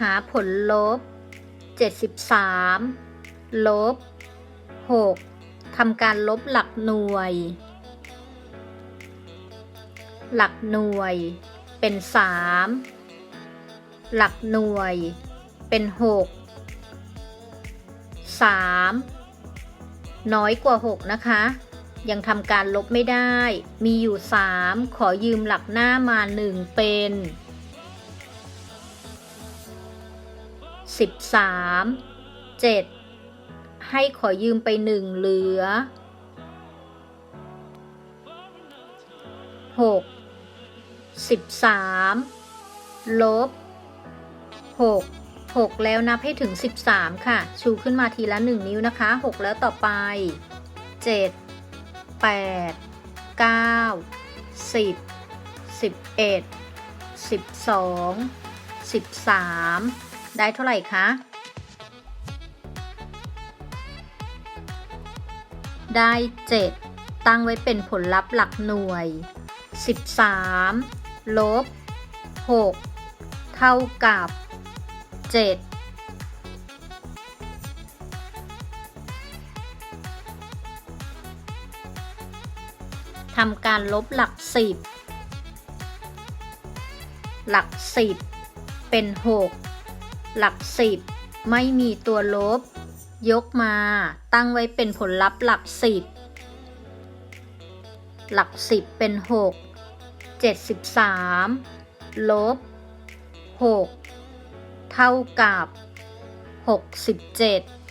หาผลลบ 73 ลบ 6ทำการลบหลักหน่วย หลักหน่วยเป็น 3 หลักหน่วยเป็น 6 3 น้อยกว่า 6 นะคะ ยังทำการลบไม่ได้ มีอยู่ 3 ขอยืมหลักหน้ามา 1 เป็น 13 7 ให้ขอยืมไป1เหลือ 6 13 ลบ 6 6 แล้วนับให้ถึง 13 ค่ะ ชูขึ้นมาทีละ 1 นิ้วนะคะ 6 แล้วต่อไป 7 8 9 10 11 12 13 ได้เท่าไหร่คะ ได้ 7 ตั้งไว้เป็นผลลัพธ์หลักหน่วย 13 ลบ 6 เท่ากับ 7ทำการลบหลัก10หลัก10เป็น6 หลัก10ไม่มีตัวลบ ยกมา ตั้งไว้เป็นผลลัพธ์หลัก10หลัก10เป็น6 73ลบ6เท่ากับ67